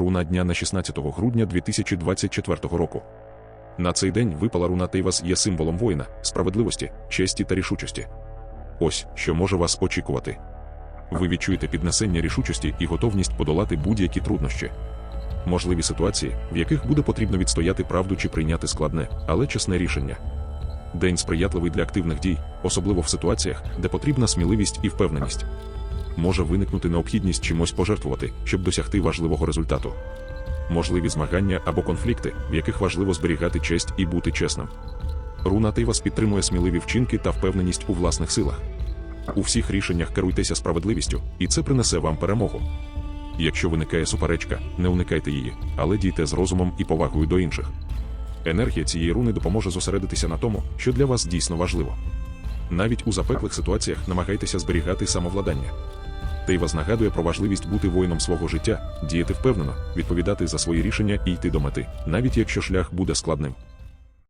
Руна дня на 16 грудня 2024 року. На цей день випала руна Тейвас є символом воїна, справедливості, честі та рішучості. Ось що може вас очікувати. Ви відчуєте піднесення рішучості і готовність подолати будь-які труднощі. Можливі ситуації, в яких буде потрібно відстояти правду чи прийняти складне, але чесне рішення. День сприятливий для активних дій, особливо в ситуаціях, де потрібна сміливість і впевненість. Може виникнути необхідність чимось пожертвувати, щоб досягти важливого результату. Можливі змагання або конфлікти, в яких важливо зберігати честь і бути чесним. Руна Тейвас підтримує сміливі вчинки та впевненість у власних силах. У всіх рішеннях керуйтеся справедливістю, і це принесе вам перемогу. Якщо виникає суперечка, не уникайте її, але дійте з розумом і повагою до інших. Енергія цієї руни допоможе зосередитися на тому, що для вас дійсно важливо. Навіть у запеклих ситуаціях намагайтеся зберігати самовладання. Тейвас нагадує про важливість бути воїном свого життя, діяти впевнено, відповідати за свої рішення і йти до мети, навіть якщо шлях буде складним.